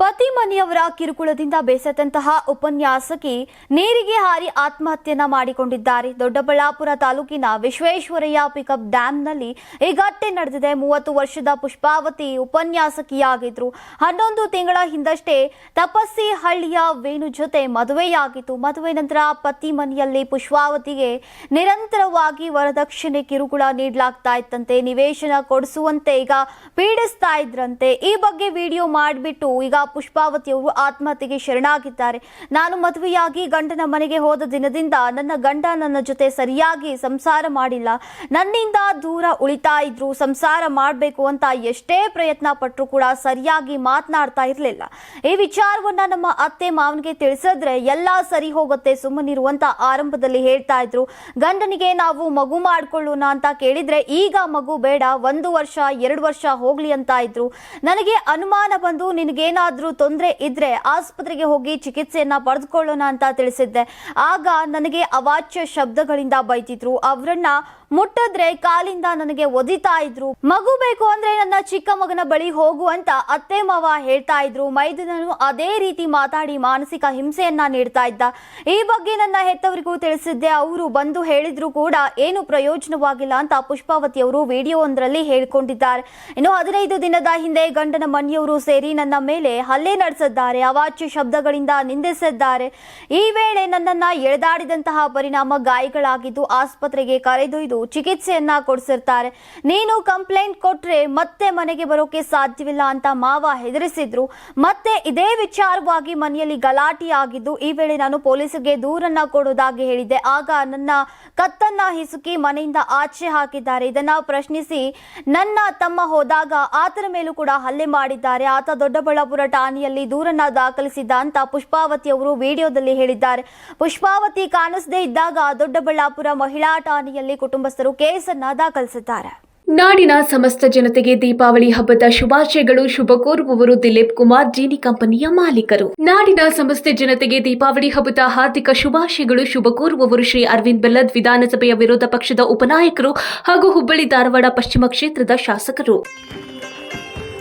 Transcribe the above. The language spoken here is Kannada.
ಪತಿ ಮನೆಯವರ ಕಿರುಕುಳದಿಂದ ಬೇಸತ್ತಂತಹ ಉಪನ್ಯಾಸಕಿ ನೀರಿಗೆ ಹಾರಿ ಆತ್ಮಹತ್ಯೆಯನ್ನ ಮಾಡಿಕೊಂಡಿದ್ದಾರೆ. ದೊಡ್ಡಬಳ್ಳಾಪುರ ತಾಲೂಕಿನ ವಿಶ್ವೇಶ್ವರಯ್ಯ ಪಿಕಪ್ ಡ್ಯಾಂನಲ್ಲಿ ಈ ಘಟನೆ ನಡೆದಿದೆ. ಮೂವತ್ತು ವರ್ಷದ ಪುಷ್ಪಾವತಿ ಉಪನ್ಯಾಸಕಿಯಾಗಿದ್ರು. ಹನ್ನೊಂದು ತಿಂಗಳ ಹಿಂದಷ್ಟೇ ತಪಸ್ಸಿ ಹಳ್ಳಿಯ ವೇಣು ಜೊತೆ ಮದುವೆಯಾಗಿತ್ತು. ಮದುವೆ ನಂತರ ಪತಿ ಮನೆಯಲ್ಲಿ ಪುಷ್ಪಾವತಿಗೆ ನಿರಂತರವಾಗಿ ವರದಕ್ಷಿಣೆ ಕಿರುಕುಳ ನೀಡಲಾಗ್ತಾ ಇತ್ತಂತೆ. ನಿವೇಶನ ಕೊಡಿಸುವಂತೆ ಈಗ ಪೀಡಿಸ್ತಾ ಇದ್ರಂತೆ. ಈ ಬಗ್ಗೆ ವಿಡಿಯೋ ಮಾಡಿಬಿಟ್ಟು ಈಗ ಪುಷ್ಪಾವತಿಯವರು ಆತ್ಮಹತ್ಯೆಗೆ ಶರಣಾಗಿದ್ದಾರೆ. ನಾನು ಮದುವೆಯಾಗಿ ಗಂಡನ ಮನೆಗೆ ಹೋದ ದಿನದಿಂದ ನನ್ನ ಗಂಡ ನನ್ನ ಜೊತೆ ಸರಿಯಾಗಿ ಸಂಸಾರ ಮಾಡಿಲ್ಲ. ನನ್ನಿಂದ ದೂರ ಉಳಿತಾ ಇದ್ರು, ಸಂಸಾರ ಮಾಡಬೇಕು ಅಂತ ಎಷ್ಟೇ ಪ್ರಯತ್ನ ಪಟ್ಟರು ಕೂಡ ಸರಿಯಾಗಿ ಮಾತನಾಡ್ತಾ ಇರಲಿಲ್ಲ. ಈ ವಿಚಾರವನ್ನ ನಮ್ಮ ಅತ್ತೆ ಮಾವನಿಗೆ ತಿಳಿಸಿದ್ರೆ ಎಲ್ಲ ಸರಿ ಹೋಗುತ್ತೆ ಸುಮ್ಮನಿರುವಂತ ಆರಂಭದಲ್ಲಿ ಹೇಳ್ತಾ ಇದ್ರು. ಗಂಡನಿಗೆ ನಾವು ಮಗು ಮಾಡ್ಕೊಳ್ಳೋಣ ಅಂತ ಕೇಳಿದ್ರೆ ಈಗ ಮಗು ಬೇಡ, ಒಂದು ವರ್ಷ, ಎರಡು ವರ್ಷ ಹೋಗ್ಲಿ ಅಂತ ಇದ್ರು. ನನಗೆ ಅನುಮಾನ ಬಂದು ನಿನಗೇನಾದ್ರೂ ತೊಂದರೆ ಇದ್ರೆ ಆಸ್ಪತ್ರೆಗೆ ಹೋಗಿ ಚಿಕಿತ್ಸೆಯನ್ನ ಪಡೆದುಕೊಳ್ಳೋಣ ಅಂತ ತಿಳಿಸಿದ್ದೆ. ಆಗ ನನಗೆ ಅವಾಚ್ಯ ಶಬ್ದಗಳಿಂದ ಬೈತಿದ್ರು. ಅವರನ್ನ ಮುಟ್ಟದ್ರೆ ಕಾಲಿಂದ ನನಗೆ ಒದಿತಾ ಇದ್ರು. ಮಗು ಬೇಕು ಅಂದ್ರೆ ನನ್ನ ಚಿಕ್ಕ ಮಗನ ಬಳಿ ಹೋಗು ಅಂತ ಅತ್ತೆ ಮಾವ ಹೇಳ್ತಾ ಇದ್ರು. ಮೈದನನು ಅದೇ ರೀತಿ ಮಾತಾಡಿ ಮಾನಸಿಕ ಹಿಂಸೆಯನ್ನ ನೀಡ್ತಾ ಇದ್ದ. ಈ ಬಗ್ಗೆ ನನ್ನ ಹೆತ್ತವರಿಗೂ ತಿಳಿಸಿದ್ದೆ. ಅವರು ಬಂದು ಹೇಳಿದ್ರು ಕೂಡ ಏನು ಪ್ರಯೋಜನವಾಗಿಲ್ಲ ಅಂತ ಪುಷ್ಪಾವತಿ ಅವರು ವಿಡಿಯೋ ಒಂದರಲ್ಲಿ ಹೇಳಿಕೊಂಡಿದ್ದಾರೆ. ಇನ್ನು ಹದಿನೈದು ದಿನದ ಹಿಂದೆ ಗಂಡನ ಮನೆಯವರು ಸೇರಿ ನನ್ನ ಮೇಲೆ ಹಲ್ಲೆ ನಡೆಸಿದ್ದಾರೆ, ಅವಾಚ್ಯ ಶಬ್ದಗಳಿಂದ ನಿಂದಿಸಿದ್ದಾರೆ. ಈ ವೇಳೆ ನನ್ನನ್ನ ಎಳೆದಾಡಿದಂತಹ ಪರಿಣಾಮ ಗಾಯಗಳಾಗಿದ್ದು ಆಸ್ಪತ್ರೆಗೆ ಕರೆದೊಯ್ದು ಚಿಕಿತ್ಸೆಯನ್ನ ಕೊಡಿಸಿರ್ತಾರೆ. ನೀನು ಕಂಪ್ಲೇಂಟ್ ಕೊಟ್ರೆ ಮತ್ತೆ ಮನೆಗೆ ಬರೋಕೆ ಸಾಧ್ಯವಿಲ್ಲ ಅಂತ ಮಾವ ಹೆದರಿಸಿದ್ರು. ಮತ್ತೆ ಇದೇ ವಿಚಾರವಾಗಿ ಮನೆಯಲ್ಲಿ ಗಲಾಟೆ ಆಗಿದ್ದು ಈ ವೇಳೆ ನಾನು ಪೊಲೀಸರಿಗೆ ದೂರನ್ನ ಕೊಡೋದಾಗಿ ಹೇಳಿದ್ದೆ. ಆಗ ನನ್ನ ಕತ್ತನ್ನ ಹಿಸುಕಿ ಮನೆಯಿಂದ ಆಚೆ ಹಾಕಿದ್ದಾರೆ. ಇದನ್ನ ಪ್ರಶ್ನಿಸಿ, ನನ್ನ ತಮ್ಮ ಹೋದಾಗ ಆತನ ಮೇಲೂ ಕೂಡ ಹಲ್ಲೆ ಮಾಡಿದ್ದಾರೆ. ಆತ ದೊಡ್ಡಬಳ್ಳಾಪುರ ಠಾಣೆಯಲ್ಲಿ ದೂರನ್ನ ದಾಖಲಿಸಿದ್ದ ಅಂತ ಪುಷ್ಪಾವತಿ ಅವರು ವಿಡಿಯೋದಲ್ಲಿ ಹೇಳಿದ್ದಾರೆ. ಪುಷ್ಪಾವತಿ ಕಾಣಿಸದೇ ಇದ್ದಾಗ ದೊಡ್ಡಬಳ್ಳಾಪುರ ಮಹಿಳಾ ಠಾಣೆಯಲ್ಲಿ ಕುಟುಂಬಸ್ಥರು ಕೇಸನ್ನ ದಾಖಲಿಸಿದ್ದಾರೆ. ನಾಡಿನ ಸಮಸ್ತ ಜನತೆಗೆ ದೀಪಾವಳಿ ಹಬ್ಬದ ಶುಭಾಶಯಗಳು. ಶುಭ ಕೋರುವವರು ದಿಲೀಪ್ ಕುಮಾರ್, ಜೀನಿ ಕಂಪನಿಯ ಮಾಲೀಕರು. ನಾಡಿನ ಸಮಸ್ತ ಜನತೆಗೆ ದೀಪಾವಳಿ ಹಬ್ಬದ ಹಾರ್ದಿಕ ಶುಭಾಶಯಗಳು. ಶುಭ ಕೋರುವವರು ಶ್ರೀ ಅರವಿಂದ್ ಬೆಲ್ಲದ್ ವಿಧಾನಸಭೆಯ ವಿರೋಧ ಪಕ್ಷದ ಉಪನಾಯಕರು ಹಾಗೂ ಹುಬ್ಬಳ್ಳಿ ಧಾರವಾಡ ಪಶ್ಚಿಮ ಕ್ಷೇತ್ರದ ಶಾಸಕರು.